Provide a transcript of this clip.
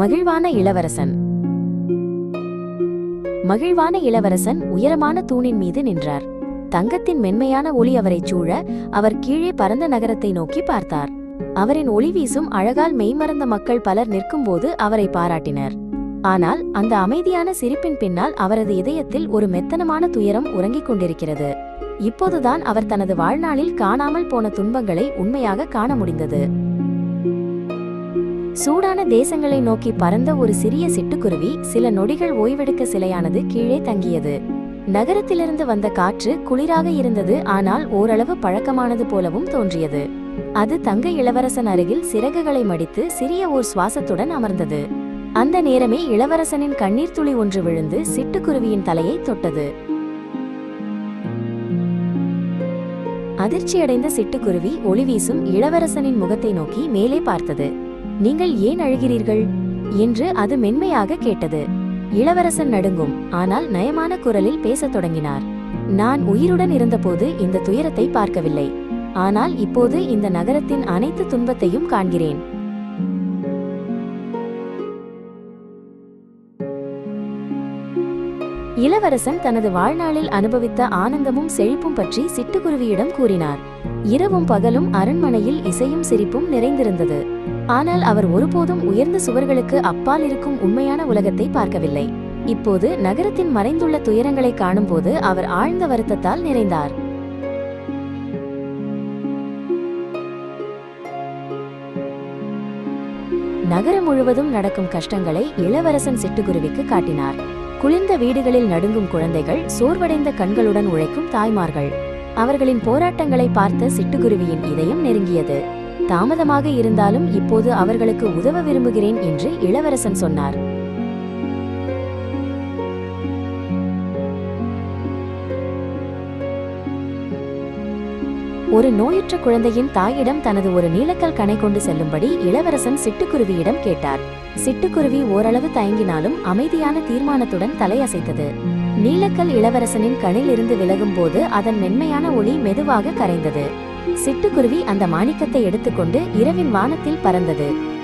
மகிழ்வான இளவரசன். மகிழ்வான இளவரசன் உயரமான தூணின் மீது நின்றார். தங்கத்தின் மென்மையான ஒளி அவரைச் சூழ அவர் கீழே பரந்த நகரத்தை நோக்கி பார்த்தார். அவரின் ஒளி வீசும் அழகால் மெய்மறந்த மக்கள் பலர் நிற்கும்போது அவரை பாராட்டினர். ஆனால் அந்த அமைதியான சிரிப்பின் பின்னால் அவரது இதயத்தில் ஒரு மெத்தனமான துயரம் உறங்கிக் கொண்டிருக்கிறது. இப்போதுதான் அவர் தனது வாழ்நாளில் காணாமல் போன துன்பங்களை உண்மையாக காண முடிந்தது. சூடான தேசங்களை நோக்கி பறந்த ஒரு சிறிய சிட்டுக்குருவி சில நொடிகள் ஓய்வெடுக்க சிலையானது கீழே தங்கியது. நகரத்திலிருந்து வந்த காற்று குளிராக இருந்தது ஆனால் ஓரளவு பழக்கமானது போலவும் தோன்றியது. அது தங்க இளவரசன் அருகில் சிறகுகளை மடித்து சிறிய ஓர் சுவாசத்துடன் அமர்ந்தது. அந்த நேரமே இளவரசனின் கண்ணீர் துளி ஒன்று விழுந்து சிட்டுக்குருவியின் தலையை தொட்டது. அதிர்ச்சியடைந்த சிட்டுக்குருவி ஒளி வீசும் இளவரசனின் முகத்தை நோக்கி மேலே பார்த்தது. நீங்கள் ஏன் அழுகிறீர்கள்? என்று அது மென்மையாக கேட்டது. இளவரசன் நடுங்கும். ஆனால் நயமான குரலில் பேசத் தொடங்கினார். நான் உயிருடன் இருந்தபோது இந்த துயரத்தை பார்க்கவில்லை. ஆனால் இப்போது இந்த நகரத்தின் அனைத்து துன்பத்தையும் காண்கிறேன். இளவரசன் தனது வாழ்நாளில் அனுபவித்த ஆனந்தமும் செழிப்பும் பற்றி சிட்டுக்குருவியிடம் கூறினார். இரவும் பகலும் அரண்மனையில் இசையும் சிரிப்பும் நிறைந்திருந்தது. ஆனால் அவர் ஒருபோதும் உயர்ந்த சுவர்களுக்கு அப்பால் இருக்கும் உண்மையான உலகத்தை பார்க்கவில்லை. இப்போது நகரத்தின் மறைந்துள்ள துயரங்களை காணும்போது அவர் ஆழ்ந்த வருத்தத்தால் நிறைந்தார். நகரம் முழுவதும் நடக்கும் கஷ்டங்களை இளவரசன் சிட்டுக்குருவிக்கு காட்டினார். குளிர்ந்த வீடுகளில் நடுங்கும் குழந்தைகள் சோர்வடைந்த கண்களுடன் உழைக்கும் தாய்மார்கள். அவர்களின் போராட்டங்களை பார்த்த சிட்டுக்குருவியின் இதயம் நெருங்கியது. தாமதமாக இருந்தாலும் இப்போது அவர்களுக்கு உதவ விரும்புகிறேன் என்று இளவரசன் சொன்னார். ஒரு நோயுற்ற குழந்தையின் தாயிடம் தனது ஒரு நீலக்கல் கணை கொண்டு செல்லும்படி இளவரசன் சிட்டுக்குருவியிடம் கேட்டார். சிட்டுக்குருவி ஓரளவு தயங்கினாலும் அமைதியான தீர்மானத்துடன் தலையசைத்தது. நீலக்கல் இளவரசனின் கணில் இருந்து விலகும் போது அதன் மென்மையான ஒளி மெதுவாக கரைந்தது. சிட்டுக்குருவி அந்த மாணிக்கத்தை எடுத்துக்கொண்டு இரவின் வானத்தில் பறந்தது.